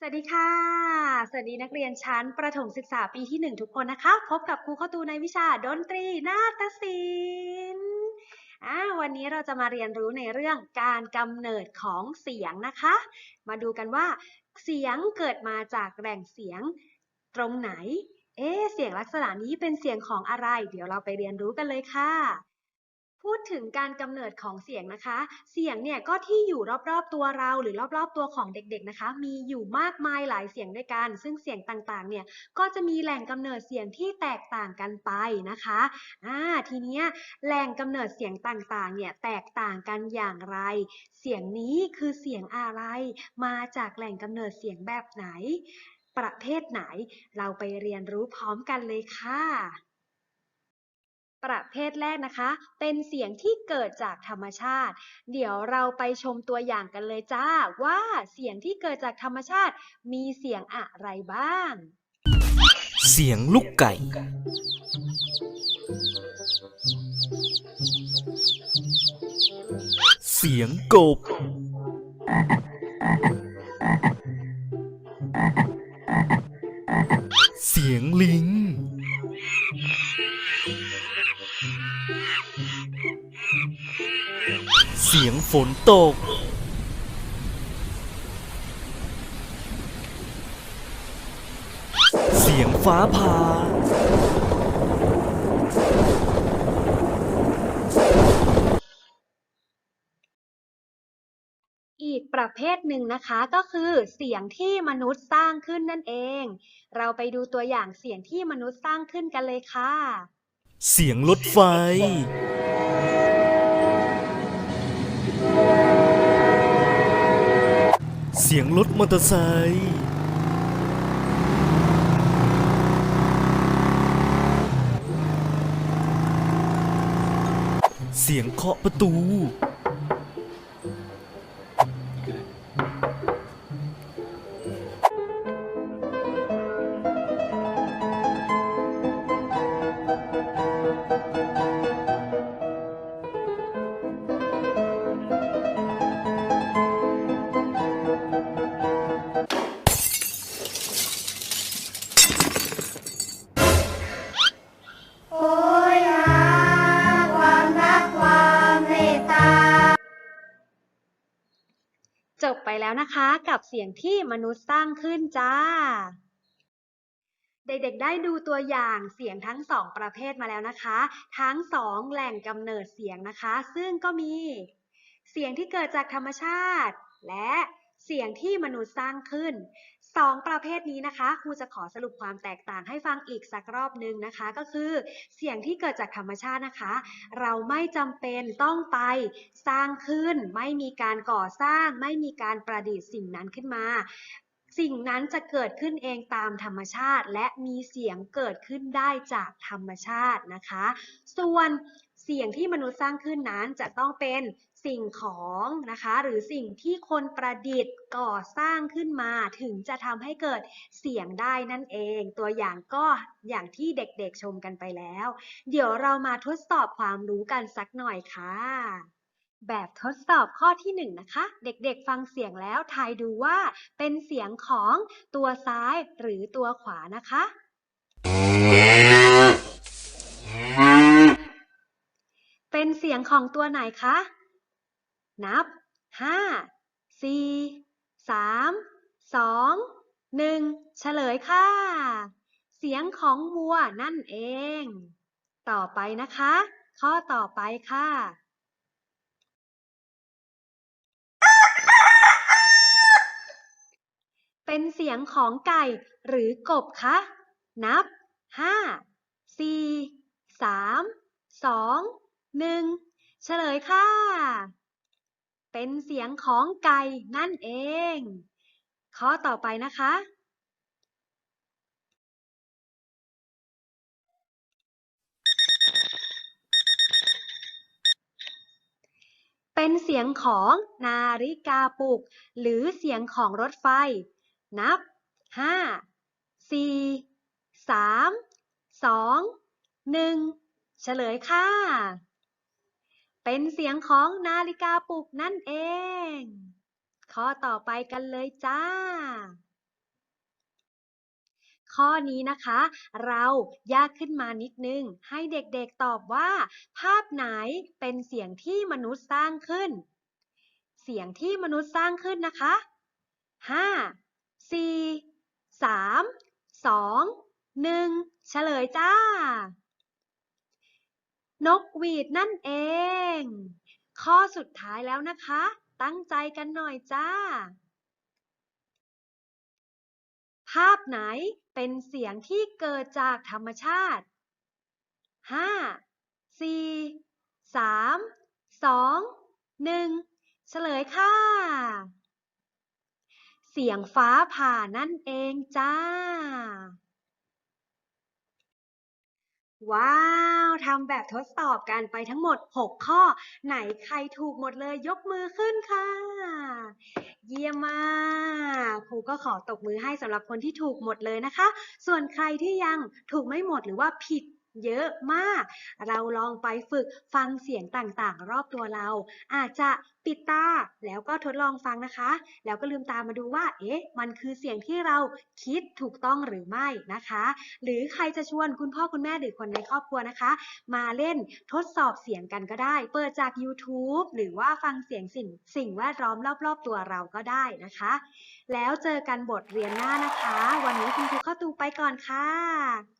สวัสดีค่ะ สวัสดีนักเรียนชั้นประถมศึกษาปีที่ 1 ทุกคนนะคะ พบกับครูข้าตูในวิชาดนตรีนาฏศิลป์วันนี้เราจะมาเรียนรู้ในเรื่องการกำเนิดของเสียงนะคะ มาดูกันว่า เสียงเกิดมาจากแหล่งเสียงตรงไหน เอ๊เสียงลักษณะนี้เป็นเสียงของอะไร เดี๋ยวเราไปเรียนรู้กันเลยค่ะ พูดถึงการกำเนิดของเสียงนะคะ เสียงเนี่ยก็ที่อยู่รอบๆตัวเราหรือรอบๆตัวของเด็กๆนะคะ มีอยู่มากมายหลายเสียงด้วยกัน ซึ่งเสียงต่างๆ เนี่ยก็จะมีแหล่งกำเนิดเสียงที่แตกต่างกันไปนะคะอ่าทีเนี้ยแหล่งกำเนิดเสียงต่างๆ เนี่ยแตกต่างกันอย่างไร เสียงนี้คือเสียงอะไร มาจากแหล่งกำเนิดเสียงแบบไหน ประเภทไหน เราไปเรียนรู้พร้อมกันเลยค่ะ ประเภทแรกนะคะ เป็นเสียงที่เกิดจากธรรมชาติ เดี๋ยวเราไปชมตัวอย่างกันเลยจ้า ว่าเสียงที่เกิดจากธรรมชาติ มีเสียงอะไรบ้าง เสียงลูกไก่ เสียงกบ นตก เสียงฟ้าผ่าอีกประเภทหนึ่งนะคะก็คือเสียงที่มนุษย์สร้างขึ้นนั่นเอง เราไปดูตัวอย่างเสียงที่มนุษย์สร้างขึ้นกันเลยค่ะ เสียงรถไฟ เสียงรถมอเตอร์ไซค์เสียงเคาะประตู จบไปแล้วนะคะกับเสียงที่มนุษย์สร้างขึ้นจ้า เด็กๆ ได้ดูตัวอย่างเสียงทั้งสองประเภทมาแล้วนะคะ ทั้งสองแหล่งกำเนิดเสียงนะคะ ซึ่งก็มี เสียงที่เกิดจากธรรมชาติ และเสียงที่มนุษย์สร้างขึ้น สองประเภทนี้นะคะครูจะขอสรุปความแตกต่างให้ฟังอีกสักรอบหนึ่งนะคะ ก็คือเสียงที่เกิดจากธรรมชาตินะคะ เราไม่จำเป็นต้องไปสร้างขึ้น ไม่มีการก่อสร้าง ไม่มีการประดิษฐ์สิ่งนั้นขึ้นมาสิ่งนั้นจะเกิดขึ้นเองตามธรรมชาติ และมีเสียงเกิดขึ้นได้จากธรรมชาตินะคะ ส่วนเสียงที่มนุษย์สร้างขึ้นนั้นจะต้องเป็น สิ่งของนะคะหรือสิ่งที่คนประดิษฐ์ก่อสร้างขึ้นมาถึงจะทำให้เกิดเสียงได้นั่นเอง ตัวอย่างก็อย่างที่เด็กๆชมกันไปแล้ว เดี๋ยวเรามาทดสอบความรู้กันสักหน่อยค่ะ แบบทดสอบข้อที่หนึ่งนะคะ เด็กๆฟังเสียงแล้วทายดูว่าเป็นเสียงของตัวซ้ายหรือตัวขวานะคะเป็นเสียงของตัวไหนคะ นับห้าสี่สามสองหนึ่งเฉลยค่ะ เสียงของวัวนั่นเอง ต่อไปนะคะ ข้อต่อไปค่ะเป็นเสียงของไก่หรือกบคะ นับห้าสี่สามสองหนึ่งเฉลยค่ะ เป็นเสียงของไก่นั่นเอง ข้อต่อไปนะคะ เป็นเสียงของนาฬิกาปลุก หรือเสียงของรถไฟ นับห้าสี่สามสองหนึ่งเฉลยค่ะ เป็นเสียงของนาฬิกาปลุกนั่นเอง ข้อต่อไปกันเลยจ้า ข้อนี้นะคะ เรายากขึ้นมานิดนึง ให้เด็กๆตอบว่า ภาพไหนเป็นเสียงที่มนุษย์สร้างขึ้น เสียงที่มนุษย์สร้างขึ้นนะคะห้าสี่สามสองหนึ่งเฉลยจ้า นกหวีดนั่นเอง ข้อสุดท้ายแล้วนะคะ ตั้งใจกันหน่อยจ้า ภาพไหนเป็นเสียงที่เกิดจากธรรมชาติห้าสี่สามสองหนึ่งเฉลยค่ะ เสียงฟ้าผ่านั่นเองจ้า ว้าว ทำแบบทดสอบกันไปทั้งหมด 6 ข้อ ไหนใครถูกหมดเลยยกมือขึ้นค่ะ เยี่ยมมากครูก็ขอตบมือให้สำหรับคนที่ถูกหมดเลยนะคะ ส่วนใครที่ยังถูกไม่หมดหรือว่าผิด เยอะมาก เราลองไปฝึกฟังเสียงต่างๆ รอบตัวเรา อาจจะปิดตาแล้วก็ทดลองฟังนะคะ แล้วก็ลืมตามาดูว่า เอ๊ะ มันคือเสียงที่เราคิดถูกต้องหรือไม่นะคะ หรือใครจะชวนคุณพ่อคุณแม่หรือคนในครอบครัวนะคะ มาเล่นทดสอบเสียงกันก็ได้ เปิดจาก YouTube หรือว่าฟังเสียงสิ่งสิ่งแวดล้อมรอบๆตัวเราก็ได้นะคะ แล้วเจอกันบทเรียนหน้านะคะ วันนี้คุณครูเข้าตูไปก่อนค่ะ